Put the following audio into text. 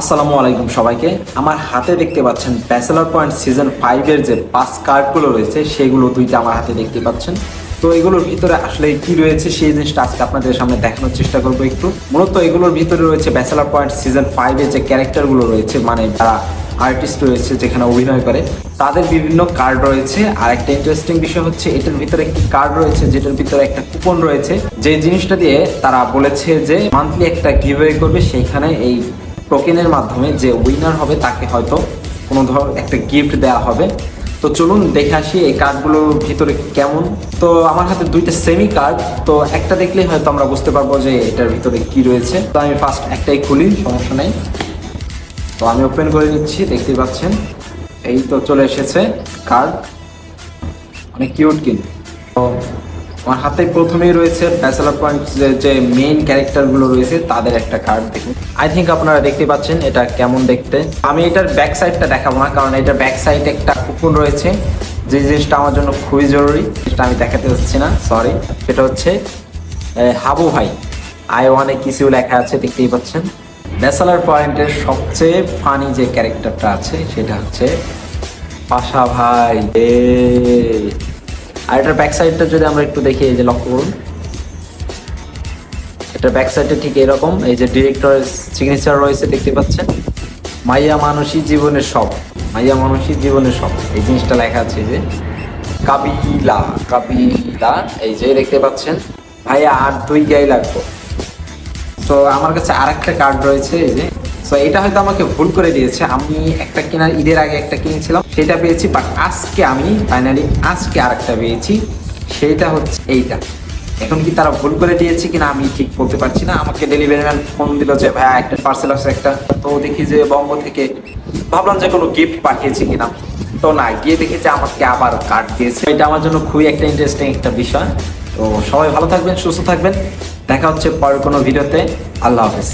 আসসালামু আলাইকুম সবাইকে। আমার হাতে দেখতে পাচ্ছেন ব্যাচেলার পয়েন্ট সিজন ফাইভের যে পাস কার্ডগুলো রয়েছে, সেগুলো দুইটা আমার হাতে দেখতে পাচ্ছেন। তো এগুলোর ভিতরে আসলে কি রয়েছে, সেই জিনিসটা আজকে আপনাদের সামনে দেখানোর চেষ্টা করব একটু। মূলত এগুলোর ভিতরে রয়েছে ব্যাচেলার পয়েন্ট সিজন ফাইভের যে ক্যারেক্টারগুলো রয়েছে মানে যারা আর্টিস্ট রয়েছে যেখানে অভিনয় করে, তাদের বিভিন্ন কার্ড রয়েছে। আর একটা ইন্টারেস্টিং বিষয় হচ্ছে, এটার ভিতরে একটি কার্ড রয়েছে, যেটার ভিতরে একটা কুপন রয়েছে। যে জিনিসটা দিয়ে তারা বলেছে যে মান্থলি একটা গিভওয়ে করবে সেইখানে এই টোকেনের মাধ্যমে যে উইনার হবে তাকে হয়তো কোনো ধর একটা গিফট দেওয়া হবে। তো চলুন দেখে আসি এই কার্ডগুলোর ভিতরে কেমন। তো আমার হাতে দুইটা সেমি কার্ড তো একটা দেখলেই হয়তো আমরা বুঝতে পারব যে এটার ভিতরে কি রয়েছে। তো আমি ফার্স্ট একটাই খুলি, সমস্যা নেই। তো আমি ওপেন করে নিচ্ছি, দেখতেই পাচ্ছেন। এই তো চলে এসেছে কার্ড অনেক কিউট কিন্তু। তো আমার হাতে প্রথমেই রয়েছে ব্যাচেলার পয়েন্ট যে মেইন ক্যারেক্টারগুলো রয়েছে, তাদের একটা কার্ড দেখুন। আই থিঙ্ক আপনারা দেখতে পাচ্ছেন এটা কেমন দেখতে। আমি এটার ব্যাক সাইডটা দেখাবো না, কারণ এটার ব্যাক সাইডে একটা কুপন রয়েছে। যে জিনিসটা আমার জন্য খুবই জরুরি, সেটা আমি দেখাতে পারছি না সরি সেটা হচ্ছে হাবু ভাই। আই ওয়ানে কিছু লেখা আছে, দেখতেই পাচ্ছেন। ব্যাচেলার পয়েন্টের সবচেয়ে ফানি যে ক্যারেক্টারটা আছে, সেটা হচ্ছে, পাশা ভাই। আর এটার ব্যাক সাইডটা যদি আমরা একটু দেখি, এই যে লক্ষ্য করুন। এটা ব্যাক সাইডে ঠিক এরকম, এই যে ডিরেক্টরের সিগনেচার রয়েছে, দেখতে পাচ্ছেন? মাইয়া মানুষই জীবনের সব, মাইয়া মানুষই জীবনের সব, এই জিনিসটা লেখা আছে যে। কাবিলা কাবিলা, এই যে দেখতে পাচ্ছেন। ভাইয়া, আর দুই গাই লাগবো। তো আমার কাছে আর একটা কার্ড রয়েছে, এই যে। তো এটা হয়তো আমাকে ভুল করে দিয়েছে। আমি একটা কেনার ঈদের আগে একটা কিনেছিলাম। সেটা পেয়েছি বাট আজকে আমি ফাইনালি আজকে আর একটা পেয়েছি। সেইটা হচ্ছে এইটা। এখন কি তারা ভুল করে দিয়েছে কিনা আমি ঠিক বলতে পারছি না। আমাকে ডেলিভারি ম্যান ফোন দিল যে ভাইয়া একটা পার্সেল আছে, একটা। তো দেখি যে বঙ্গ থেকে ভাবলাম যে কোনো গিফট পাঠিয়েছে কিনা। তো না, গিয়ে দেখি যে আমাকে আবার কার্ড দিয়েছে। এটা আমার জন্য খুবই একটা ইন্টারেস্টিং একটা বিষয়। তো সবাই ভালো থাকবেন, সুস্থ থাকবেন। দেখা হচ্ছে পরের কোনো ভিডিওতে আল্লাহ হাফেজ।